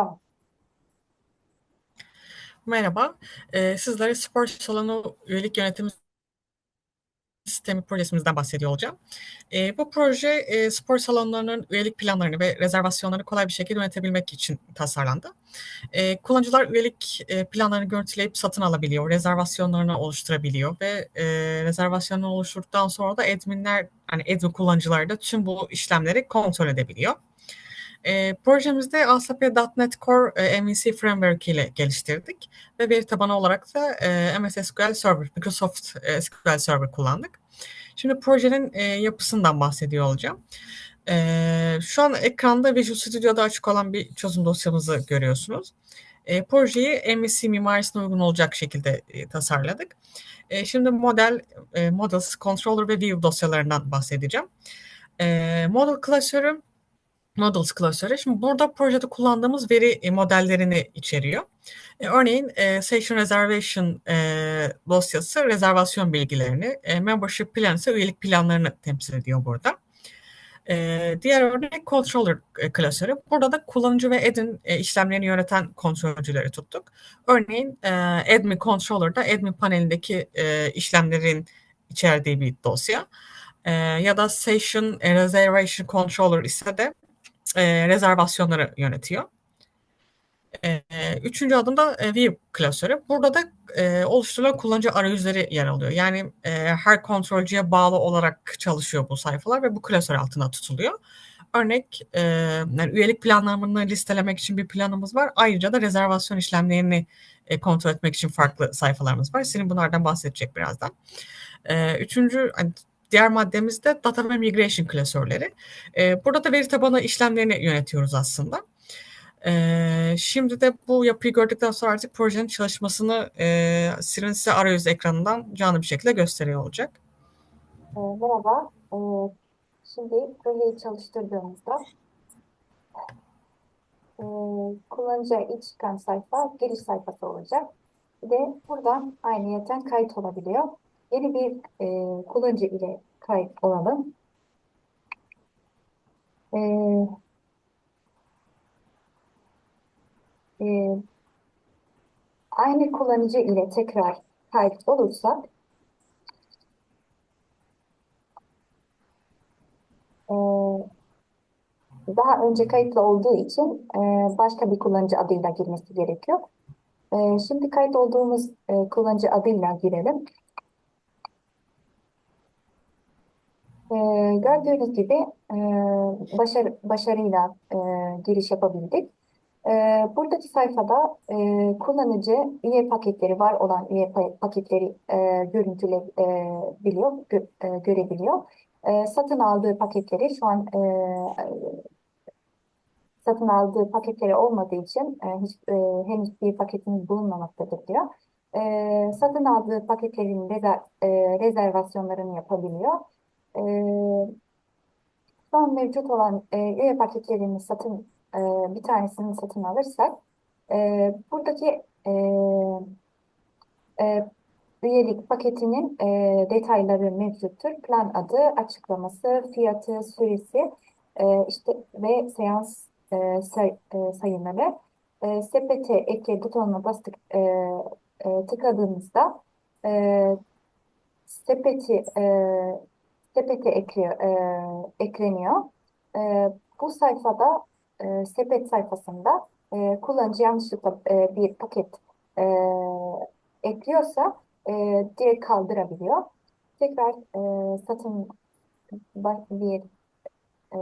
Tamam. Merhaba. Ee, sizlere spor salonu üyelik yönetimi sistemi projesimizden bahsediyor olacağım. E, bu proje e, spor salonlarının üyelik planlarını ve rezervasyonlarını kolay bir şekilde yönetebilmek için tasarlandı. E, kullanıcılar üyelik e, planlarını görüntüleyip satın alabiliyor, rezervasyonlarını oluşturabiliyor ve e, rezervasyonunu oluşturduktan sonra da adminler, hani admin kullanıcılar da tüm bu işlemleri kontrol edebiliyor. E, projemizde ASP.NET Core e, MVC Framework ile geliştirdik ve veri tabanı olarak da e, MS SQL Server, Microsoft e, SQL Server kullandık. Şimdi projenin e, yapısından bahsediyor olacağım. E, şu an ekranda Visual Studio'da açık olan bir çözüm dosyamızı görüyorsunuz. E, projeyi MVC mimarisine uygun olacak şekilde e, tasarladık. E, şimdi model, e, models, controller ve view dosyalarından bahsedeceğim. E, model klasörü Models klasörü. Şimdi burada projede kullandığımız veri e, modellerini içeriyor. E, örneğin e, Session Reservation e, dosyası rezervasyon bilgilerini, e, Membership Plan ise üyelik planlarını temsil ediyor burada. E, diğer örnek Controller e, klasörü. Burada da kullanıcı ve admin e, işlemlerini yöneten kontrolcüleri tuttuk. Örneğin e, admin controller'da admin panelindeki e, işlemlerin içerdiği bir dosya. E, ya da Session Reservation Controller ise de e, rezervasyonları yönetiyor. E, üçüncü adımda e, View klasörü. Burada da e, oluşturulan kullanıcı arayüzleri yer alıyor. Yani e, her kontrolcüye bağlı olarak çalışıyor bu sayfalar ve bu klasör altına tutuluyor. Örnek e, yani üyelik planlarını listelemek için bir planımız var. Ayrıca da rezervasyon işlemlerini e, kontrol etmek için farklı sayfalarımız var. Senin bunlardan bahsedecek birazdan. E, üçüncü hani Diğer maddemiz de data ve migration klasörleri. E, burada da veri tabanı işlemlerini yönetiyoruz aslında. E, şimdi de bu yapıyı gördükten sonra artık projenin çalışmasını e, Sirin size arayüz ekranından canlı bir şekilde gösteriyor olacak. E, merhaba. E, şimdi projeyi çalıştırdığımızda e, kullanıcıya ilk çıkan sayfa giriş sayfası olacak. Ve buradan ayrıyeten kayıt olabiliyor. Yeni bir e, kullanıcı ile kayıt olalım. E, e, aynı kullanıcı ile tekrar kayıt olursak e, daha önce kayıtlı olduğu için e, başka bir kullanıcı adıyla girmesi gerekiyor. E, şimdi kayıt olduğumuz e, kullanıcı adıyla girelim. E, gördüğünüz gibi e, başarı, başarıyla e, giriş yapabildik. E, buradaki sayfada e, kullanıcı üye paketleri var olan üye paketleri e, görüntülebiliyor, gö, e, görebiliyor. E, satın aldığı paketleri şu an e, satın aldığı paketleri olmadığı için e, hiç, e, henüz bir paketimiz bulunmamaktadır diyor. E, satın aldığı paketlerin rezer, e, rezervasyonlarını yapabiliyor. E, şu an mevcut olan e, üye paketlerini satın e, bir tanesini satın alırsak e, buradaki e, e, üyelik paketinin e, detayları mevcuttur. Plan adı, açıklaması, fiyatı, süresi e, işte ve seans e, say, e, sayımları. E, sepete ekle butonuna bastık e, e, tıkladığımızda e, sepeti e, sepete ekliyor, e, ekleniyor. E, bu sayfada e, sepet sayfasında e, kullanıcı yanlışlıkla e, bir paket e, ekliyorsa e, direkt kaldırabiliyor. Tekrar e, satın bir e,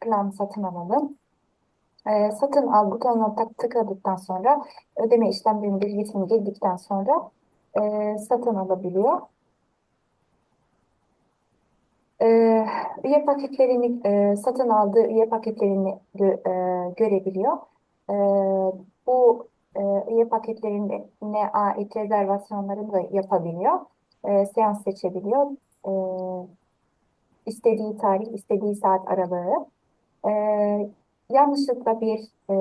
plan satın alalım. E, satın al butonuna tıkladıktan sonra ödeme işlemlerinin bilgisini girdikten sonra e, satın alabiliyor. E, üye paketlerini e, satın aldığı üye paketlerini e, görebiliyor. E, bu e, üye paketlerine ait rezervasyonlarını da yapabiliyor. E, seans seçebiliyor. E, istediği tarih, istediği saat aralığı. E, yanlışlıkla bir e,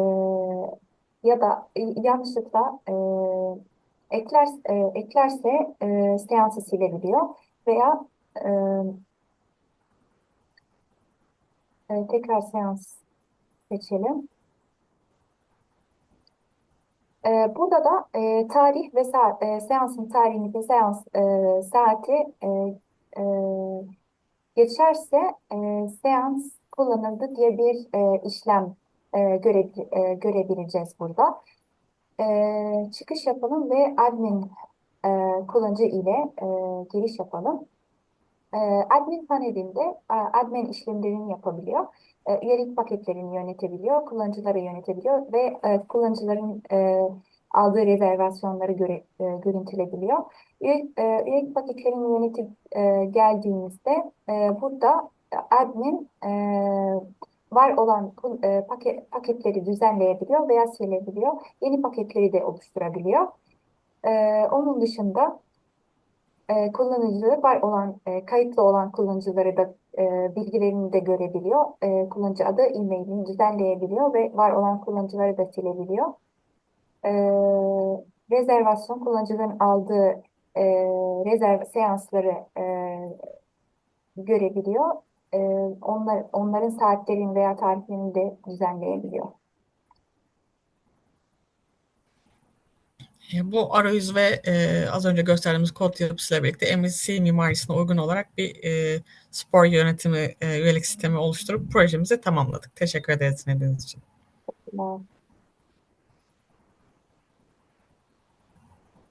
ya da e, yanlışlıkla e, ekler, e, eklerse e, seansı silebiliyor veya e, e, tekrar seans seçelim. E, burada da e, tarih ve saat, e, seansın tarihini ve seans e, saati e, e, geçerse e, seans kullanıldı diye bir e, işlem e, göre, e, görebileceğiz burada. E, çıkış yapalım ve admin e, kullanıcı ile e, giriş yapalım. E, admin panelinde e, admin işlemlerini yapabiliyor. E, üyelik paketlerini yönetebiliyor, kullanıcıları yönetebiliyor ve e, kullanıcıların e, aldığı rezervasyonları göre, görüntülebiliyor. Üyelik, paketlerini yönetip geldiğimizde burada admin var olan paket, paketleri düzenleyebiliyor veya silebiliyor. Yeni paketleri de oluşturabiliyor. Onun dışında e, kullanıcı var olan, e, kayıtlı olan kullanıcıları da e, bilgilerini de görebiliyor. E, kullanıcı adı, e-mailini düzenleyebiliyor ve var olan kullanıcıları da silebiliyor. E, rezervasyon kullanıcıların aldığı e, rezerv seansları e, görebiliyor. E, onlar, onların saatlerini veya tarihlerini de düzenleyebiliyor. Bu arayüz ve e, az önce gösterdiğimiz kod yapısıyla birlikte MVC mimarisine uygun olarak bir e, spor yönetimi e, üyelik sistemi oluşturup projemizi tamamladık. Teşekkür ederiz dinlediğiniz için. Teşekkürler.